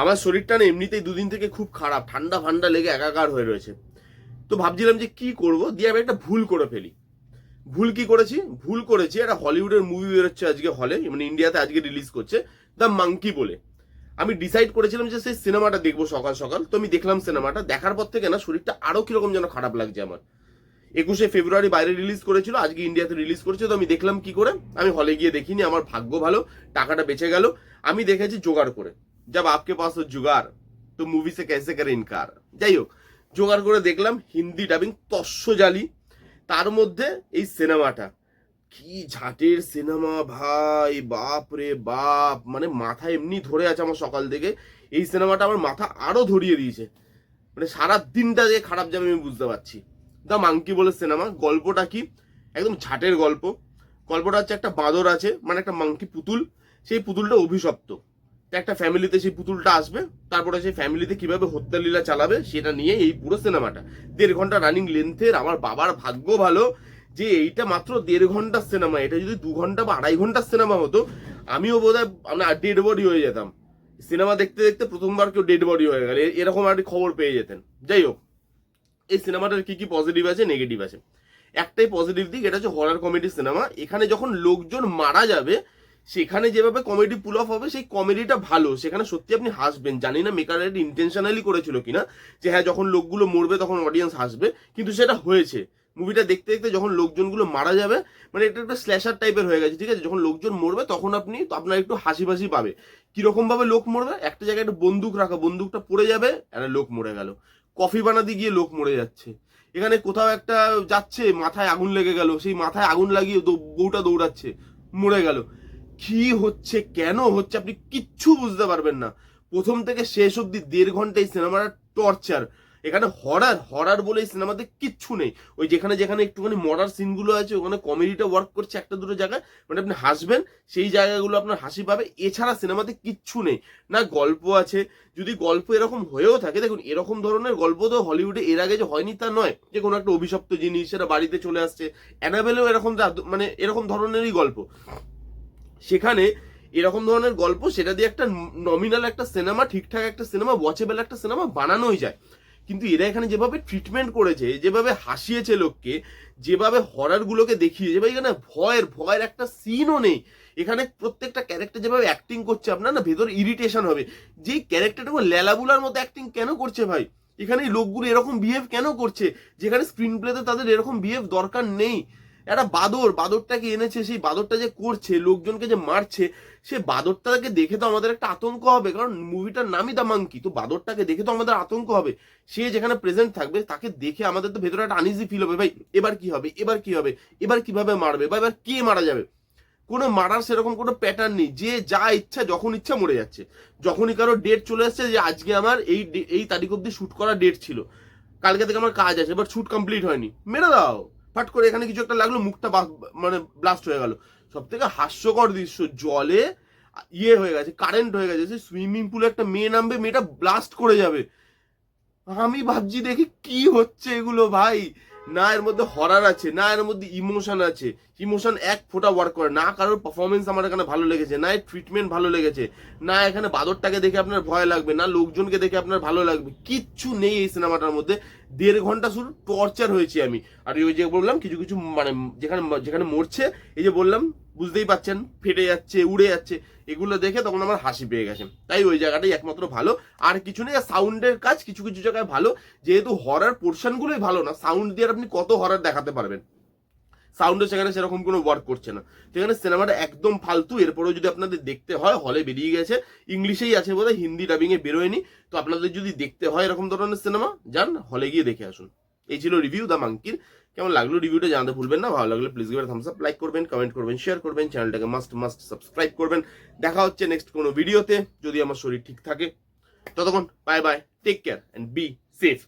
আমার শরীরটা না এমনিতেই দুদিন থেকে খুব খারাপ, ঠান্ডা ফান্ডা লেগে একাকার হয়ে রয়েছে। তো ভাবছিলাম যে কি করব? দিয়ে আমি একটা ভুল করে ফেলি। ভুল কি করেছি? ভুল করেছি, একটা হলিউডের মুভি বেরোচ্ছে আজকে হলে মানে ইন্ডিয়াতে আজকে রিলিজ করছে দ্য মাঙ্কি বলে। আমি ডিসাইড করেছিলাম যে সেই সিনেমাটা দেখব সকাল সকাল। তো আমি দেখলাম সিনেমাটা দেখার পর থেকে না শরীরটা আরও কীরকম যেন খারাপ লাগছে আমার। একুশে ফেব্রুয়ারি বাইরে রিলিজ করেছিল, আজকে ইন্ডিয়াতে রিলিজ করেছে। তো আমি দেখলাম কি করে? আমি হলে গিয়ে দেখিনি, আমার ভাগ্য ভালো, টাকাটা বেঁচে গেল। আমি দেখেছি জোগাড় করে। जब आपके पास हो जुगाड़ तो मूवी से कैसे करे इनकार যাই হোক জোগাড় করে দেখলাম হিন্দি ডাবিং তস্য জালি তার মধ্যে এই সিনেমাটা কি ঝাঁটের সিনেমা ভাই বাপ রে বাপ মানে মাথা এমনি ধরে আছে আমার সকাল থেকে এই সিনেমাটা আমার মাথা আরো ধরিয়ে দিয়েছে মানে সারা দিনটা যে খারাপ যাবে আমি বুঝতে পারছি দ্য মাঙ্কি বলে সিনেমা গল্পটা কি একদম ঝাটের গল্প গল্পটা হচ্ছে একটা বাঁদর আছে মানে একটা মাঙ্কি পুতুল সেই পুতুলটা অভিশপ্ত তো একটা ফ্যামিলিতে সেই পুতুলটা আসবে, তারপরে সেই ফ্যামিলিতে কীভাবে হত্যালীলা চালাবে সেটা নিয়ে এই পুরো সিনেমাটা। দেড় ঘণ্টা রানিং লেন্থের আমার বাবার ভাগ্য ভালো যে এইটা মাত্র দেড় ঘণ্টার সিনেমা, এটা যদি দু ঘণ্টা বা আড়াই ঘণ্টার সিনেমা হতো, আমিও বোধ হয় ডেড বডি হয়ে যেতাম। সিনেমা দেখতে দেখতে প্রথমবার কেউ ডেড বডি হয়ে গেল এরকম একটা খবর পেয়ে যেতেন। যাই হোক, এই সিনেমাটার কি কি পজিটিভ আছে নেগেটিভ আছে? একটাই পজিটিভ দিক, এটা হচ্ছে হরার কমেডি সিনেমা এখানে যখন লোকজন মারা যাবে সেখানে যেভাবে কমেডি পুল অফ হবে, সেই কমেডিটা ভালো। সেখানে সত্যি আপনি হাসবেন। জানি না মেকার ইন্টেনশনালি করেছিল কিনা, যে হ্যাঁ যখন লোকগুলো মরবে তখন অডিয়েন্স হাসবে, কিন্তু সেটা হয়েছে। মুভিটা দেখতে দেখতে যখন লোকজনগুলো মারা যাবে মানে এটা একটা স্ল্যাশার টাইপের হয়ে গেছে, ঠিক আছে? যখন লোকজন মরবে তখন আপনি আপনার একটু হাসি ফাসি পাবে। কীরকম ভাবে লোক মরবে? একটা জায়গায় একটা বন্দুক রাখা, বন্দুকটা পড়ে যাবে, একটা লোক মরে গেল। কফি বানাতে গিয়ে লোক মরে যাচ্ছে। এখানে কোথাও একটা যাচ্ছে, মাথায় আগুন লেগে গেল, সেই মাথায় আগুন লাগিয়ে বউটা দৌড়াচ্ছে, মরে গেল। কি হচ্ছে, কেন হচ্ছে, আপনি কিচ্ছু বুঝতে পারবেন না। প্রথম থেকে শেষ অব্দি দেড় ঘণ্টা এই সিনেমাটা টর্চার। এখানে হরার হরার বলে এই সিনেমাতে কিচ্ছু নেই। ওই যেখানে যেখানে একটুখানি মরার সিনগুলো আছে, ওখানে কমেডিটা ওয়ার্ক করছে একটা দুটো জায়গায়। মানে আপনি হাসবেন, সেই জায়গাগুলো আপনার হাসি পাবে, এছাড়া সিনেমাতে কিচ্ছু নেই। না, গল্প আছে। যদি গল্প এরকম হয়েও থাকে, দেখুন, এরকম ধরনের গল্প তো হলিউডে এর আগে যে হয়নি তা নয়। যে কোনো একটা অভিশপ্ত জিনিস, সেটা বাড়িতে চলে আসছে। অ্যানাবেলেও এরকম মানে এরকম ধরনেরই গল্প। সেখানে এরকম ধরনের গল্প, সেটা দিয়ে একটা নমিনাল একটা সিনেমা ঠিকঠাক একটা সিনেমা ওয়াচেবল একটা সিনেমা বানানোই যায়। কিন্তু এরা এখানে যেভাবে ট্রিটমেন্ট করেছে, যেভাবে হাসিয়েছে লোককে, যেভাবে হরার গুলোকে দেখিয়েছে বা এখানে ভয়ের ভয়ের একটা সিনও নেই। এখানে প্রত্যেকটা ক্যারেক্টার যেভাবে অ্যাক্টিং করছে, আপনার না ভেতর ইরিটেশন হবে। যে ক্যারেক্টারটা লেলাবুলার মতো অ্যাক্টিং কেন করছে ভাই? এখানে লোকগুলো এরকম বিহেভ কেন করছে? যেখানে স্ক্রিন প্লেতে তাদের এরকম বিহেভ দরকার নেই। একটা বাদর, বাদরটাকে এনেছে, সেই বাদরটা যে করছে, লোকজনকে যে মারছে, সে বাদরটাকে দেখে তো আমাদের একটা আতঙ্ক হবে, কারণ মুভিটার নামই দা মাঙ্কি, তো বাদরটাকে দেখে তো আমাদের আতঙ্ক হবে। সে যেখানে প্রেজেন্ট থাকবে, তাকে দেখে আমাদের তো ভেতরে একটা আনইজি ফিল হবে, ভাই, এবার কি হবে, এবার কি হবে, এবার কীভাবে মারবে, বা এবার কে মারা যাবে? কোনো মারার সেরকম কোনো প্যাটার্ন নেই, যে যা ইচ্ছা, যখন ইচ্ছা মরে যাচ্ছে। যখনই কারও ডেট চলে আসছে যে আজকে আমার এই এই তারিখ অব্দি শ্যুট করা ডেট ছিল, কালকে থেকে আমার কাজ আছে এবার শ্যুট কমপ্লিট হয়নি, মেরে দাও। ফাট করে এখানে কিছু একটা লাগল, মুখটা মানে ব্লাস্ট হয়ে গেল। সব থেকে হাস্যকর দৃশ্য, জলে ইয়ে হয়ে গেছে কারেন্ট হয়ে গেছে, সেই সুইমিং পুলে একটা মেয়ে নামবে, মেয়েটা ব্লাস্ট করে যাবে। আমি ভাবছি দেখি কি হচ্ছে এগুলো ভাই। না এর মধ্যে হরার আছে, না এর মধ্যে ইমোশন আছে। ইমোশন এক ফোটা ওয়ার্ক করে, না কারোর পারফরমেন্স আমার এখানে ভালো লেগেছে, না এর ট্রিটমেন্ট ভালো লেগেছে, না এখানে বাদরটাকে দেখে আপনার ভয় লাগবে, না লোকজনকে দেখে আপনার ভালো লাগবে, কিচ্ছু নেই এই সিনেমাটার মধ্যে। দেড় ঘণ্টা শুধু টর্চার হয়েছি আমি। আর ওই যে বললাম, কিছু কিছু মানে যেখানে যেখানে মরছে, এই যে বললাম বুঝতেই পাচ্ছেন ফেটে যাচ্ছে, উড়ে যাচ্ছে, এগুলো দেখে তখন আমার হাসি পেয়ে গেছে। তাই ওই জায়গাটাই একমাত্র ভালো। আর কিছু নেই, সাউন্ডের কাজ কিছু কিছু জায়গায় ভালো। যেহেতু হরার পোর্শনগুলোই ভালো না সাউন্ড দিয়ে আপনি কত হরার দেখাতে পারবেন? সাউন্ডও সেখানে সেরকম কোনো ওয়ার্ক করছে না। সেখানে সিনেমাটা একদম ফালতু। এরপরেও যদি আপনাদের দেখতে হয় হলে বেরিয়ে গেছে। ইংলিশেই আছে বোধহয়, হিন্দি ডাবিংয়ে বেরোয়নি। তো আপনাদের যদি দেখতে হয় এরকম ধরনের সিনেমা যান হলে গিয়ে দেখে আসুন। এই ছিল রিভিউ দ্য মাঙ্কির কেমন লাগল রিভিউটা জানাতে ভুলবেন না, ভালো লাগলে please give a thumbs up like করবেন কমেন্ট করবেন শেয়ার করবেন চ্যানেলটাকে মাস্ট মাস্ট সাবস্ক্রাইব করবেন। দেখা হচ্ছে নেক্সট কোনো ভিডিওতে যদি আমার শরীর ঠিক থাকে। ততক্ষণ bye bye take care and be safe